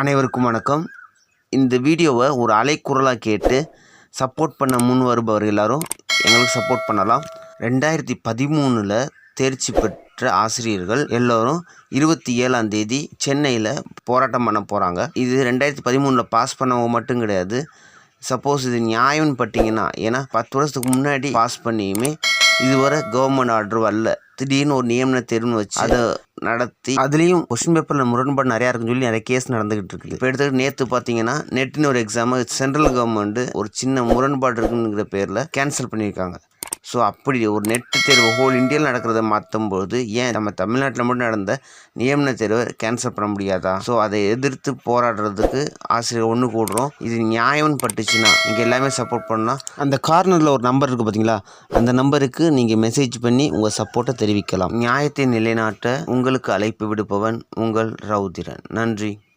அனைவருக்கும் வணக்கம். இந்த வீடியோவை ஒரு அலைக்குரலாக கேட்டு சப்போர்ட் பண்ண முன் வருபவர் எல்லாரும் எங்களுக்கு சப்போர்ட் பண்ணலாம். ரெண்டாயிரத்தி பதிமூணில் தேர்ச்சி பெற்ற ஆசிரியர்கள் எல்லோரும் இருபத்தி ஏழாம் தேதி சென்னையில் போராட்டம் பண்ண போகிறாங்க இது ரெண்டாயிரத்தி பதிமூணில் பாஸ் பண்ணவங்க மட்டும் கிடையாது. சப்போஸ் இது நியாயம்னு பட்டிங்கன்னா ஏன்னா பத்து வருஷத்துக்கு முன்னாடி பாஸ் பண்ணியுமே இதுவரை கவர்மெண்ட் ஆர்டர் வரல திடீர்னு ஒரு நியமன தேர்வுன்னு வச்சு அதை நடத்தி அதுலேயும் கொஸ்டின் பேப்பரில் முரண்பாடு நிறையா இருக்குன்னு சொல்லி நிறைய கேஸ் நடந்துகிட்டு இருக்குது. இப்போ எடுத்துக்கிட்டு நேற்று பார்த்தீங்கன்னா நெட்டின்னு ஒரு எக்ஸாம் சென்ட்ரல் கவர்மெண்ட் ஒரு சின்ன முரண்பாடு இருக்குங்கிற பேரில் கேன்சல் பண்ணியிருக்காங்க. ஸோ அப்படி ஒரு நெட்டு தேர்வு ஹோல் இந்தியாவில் நடக்கிறத மாற்றும் போது ஏன் நம்ம தமிழ்நாட்டில் மட்டும் நடந்த நியமன தேர்வை கேன்சல் பண்ண முடியாதா? ஸோ அதை எதிர்த்து போராடுறதுக்கு ஆசிரியர் ஒன்று கூடுறோம். இது நியாயம்னு பட்டுச்சுன்னா இங்கே எல்லாமே சப்போர்ட் பண்ணால் அந்த கார்னரில் ஒரு நம்பர் இருக்குது பார்த்தீங்களா அந்த நம்பருக்கு நீங்கள் மெசேஜ் பண்ணி உங்கள் சப்போர்ட்டை தெரிவிக்கலாம். நியாயத்தை நிலைநாட்ட உங்களுக்கு அழைப்பு விடுப்பவன் உங்கள் ரவுதிரன். நன்றி.